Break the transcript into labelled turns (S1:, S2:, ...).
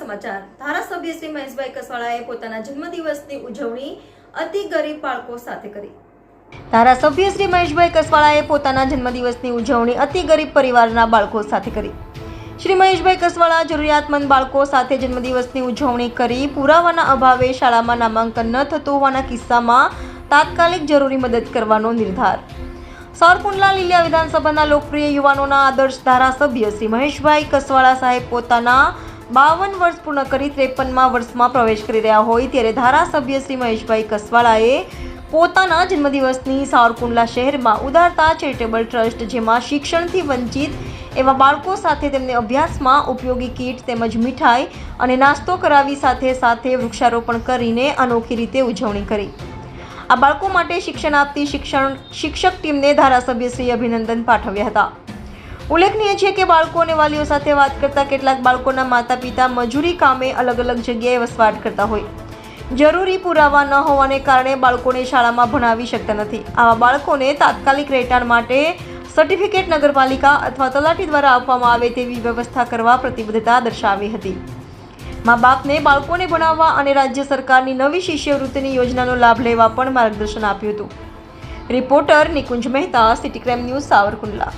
S1: સમાચાર. ધારાસભ્ય શ્રી મહેશભાઈ કસવાળાએ પોતાના જન્મદિવસની ઉજવણી અતિ ગરીબ બાળકો સાથે કરી. ધારાસભ્ય શ્રી મહેશભાઈ કસવાળાએ પોતાના જન્મદિવસની ઉજવણી અતિ ગરીબ પરિવારના બાળકો સાથે કરી. શ્રી મહેશભાઈ કસવાળા જરૂરિયાતમંદ બાળકો સાથે જન્મદિવસની ઉજવણી કરી પુરાવાના અભાવે શાળામાં નામાંકન ન થતું હોવાના કિસ્સામાં તાત્કાલિક જરૂરી મદદ કરવાનો નિર્ધાર. સારકુંડલા લીલિયા વિધાનસભાના લોકપ્રિય યુવાનોના આદર્શ ધારાસભ્ય શ્રી મહેશભાઈ કસવાળા સાહેબ પોતાના બાવન વર્ષ પૂર્ણ કરી ત્રેપનમાં વર્ષમાં પ્રવેશ કરી રહ્યા હોય ત્યારે ધારાસભ્ય શ્રી મહેશભાઈ કસવાળાએ પોતાના જન્મદિવસની સાવરકુંડલા શહેરમાં ઉદારતા ચેરિટેબલ ટ્રસ્ટ જેમાં શિક્ષણથી વંચિત એવા બાળકો સાથે તેમને અભ્યાસમાં ઉપયોગી કીટ તેમજ મીઠાઈ અને નાસ્તો કરાવી સાથે સાથે વૃક્ષારોપણ કરીને અનોખી રીતે ઉજવણી કરી. આ બાળકો માટે શિક્ષણ આપતી શિક્ષણ શિક્ષક ટીમને ધારાસભ્યશ્રી અભિનંદન પાઠવ્યા હતા. ઉલ્લેખનીય છે કે બાળકો અને વાલીઓ સાથે વાત કરતા કેટલાક બાળકોના માતા પિતા મજૂરી કામે અલગ અલગ જગ્યાએ વસવાટ કરતા હોય. જરૂરી પુરાવા ન હોવાને કારણે બાળકોને શાળામાં ભણાવી શકતા નથી. આવા બાળકોને તાત્કાલિક રહેઠાણ માટે સર્ટિફિકેટ નગરપાલિકા અથવા તલાટી દ્વારા આપવામાં આવે તેવી વ્યવસ્થા કરવા પ્રતિબદ્ધતા દર્શાવી હતી. મા બાપને બાળકોને ભણાવવા અને રાજ્ય સરકારની નવી શિષ્યવૃત્તિની યોજનાનો લાભ લેવા પણ માર્ગદર્શન આપ્યું હતું. Reporter Nikunj Mehta, city crime news, Savarkundla.